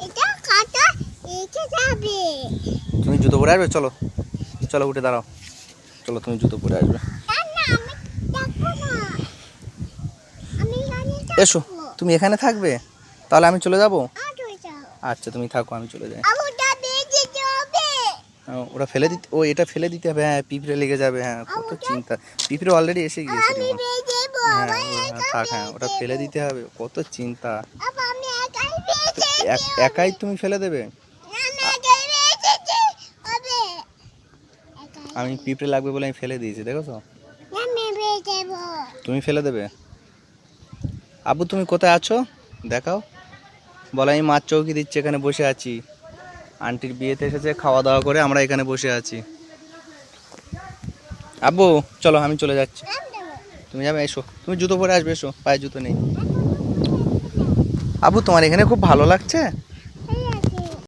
এটা কাটা এসে যাবে। তুমি জুতো পরে আসবে? চলো। চলো উঠে দাঁড়াও। চলো তুমি জুতো পরে আসবে। এসো তুমি এখানে থাকবে? তাহলে আমি চলে যাব? আচ্ছা তুমি থাকো আমি চলে যাই। ওরা ফেলে দিতে ও এটা ফেলে দিতে হবে। হ্যাঁ পিঁপড়ে লেগে যাবে। হ্যাঁ কত চিন্তা। পিঁপড়ে অলরেডি এসে গিয়েছে হ্যাঁ হ্যাঁ, থাক হ্যাঁ ওটা ফেলে দিতে হবে। কত চিন্তা আবার আমি একাই বেঁচে এক- একাই তুমি ফেলে দেবে? আমি পিঁপড়ে লাগবে বলে আমি ফেলে দিয়েছি, দেখেছ? তুমি ফেলে দেবে। আবু তুমি কোথায় আছো? দেখাও। বলো, আমি মাছ চৌকি দিচ্ছি, এখানে বসে আছি। আন্টির বিয়েতে এসেছে খাওয়া দাওয়া করে আমরা এখানে বসে আছি। আব্বু, চলো, আমি চলে যাচ্ছি। তুমি যাবে, এসো। তুমি জুতো পরে আসবে, এসো। পায়ে জুতো নেই। আবু তোমার এখানে খুব ভালো লাগছে?